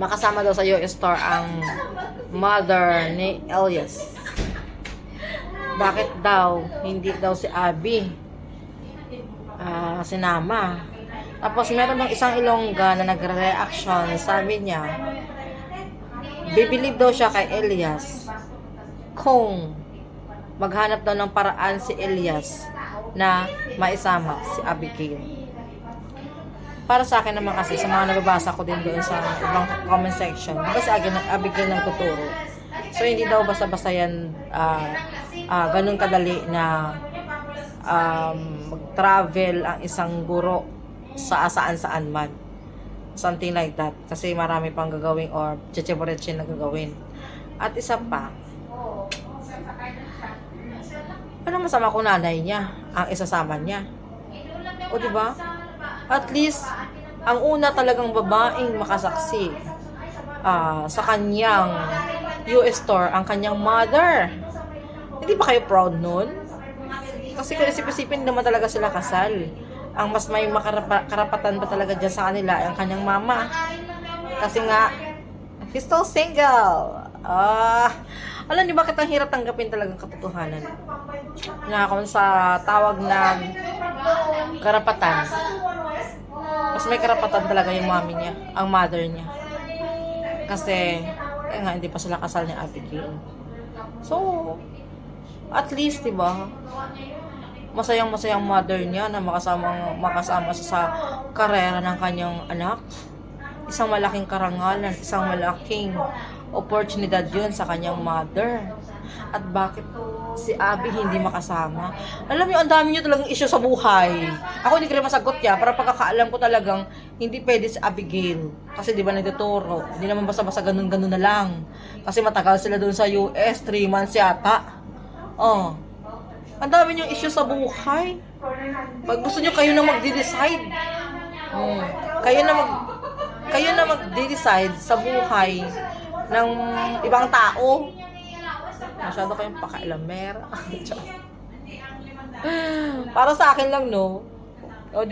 makasama daw sa US store ang mother ni Elias. Bakit daw hindi daw si Abby ah, sinama? Tapos meron ng isang ilongga na nagre-reaction. Sabi niya, bibilib daw siya kay Elias kung maghanap daw ng paraan si Elias na maisama si Abigail. Para sa akin naman kasi, sa mga nababasa ko din doon sa ibang comment section, di ba si Ag- Abigail nang tuturo? So, hindi daw basta-basta yan ah, ah, ganun kadali na um, mag-travel ang isang guro sa saan-saan man. Something like that. Kasi marami pang gagawin or checheboretse na gagawin. At isa pa, ano masama kung nanay niya ang isasama niya? O di ba? At least, ang una talagang babaeng makasaksi ah, sa kanyang US store, ang kanyang mother. Hindi ba kayo proud nun? Kasi kung isip-isipin naman talaga sila kasal. Ang mas may makarapa- karapatan pa talaga dyan sa kanila ang kanyang mama. Kasi nga, he's still single. Ah, alam niyo bakit ang hirap tanggapin talagang katotohanan? Na kung sa tawag na karapatan, mas may karapatan talaga yung mami niya, ang mother niya. Kasi, kaya nga, hindi pa sila kasal ni Abigail. So, at least, di ba, masayang masayang mother niya na makasama makasama siya sa karera ng kanyang anak. Isang malaking karangalan, isang malaking oportunidad yun sa kanyang mother. At bakit si Abby hindi makasama? Alam niyo, ang dami niyo talagang issue sa buhay. Ako hindi ko rin masagot niya, para pagkakaalam ko talagang hindi pwede si Abigail. Kasi di ba nagtuturo, hindi naman basta-basta ganun-ganun na lang. Kasi matagal sila doon sa US, 3 months yata. Oh, ang dami niyong issue sa buhay. Pag gusto niyo kayo na magde-decide. Hmm. Kayo na mag kayo na magde-decide sa buhay ng ibang tao. Masyado kayong pakailamer. Para sa akin lang, no? O, di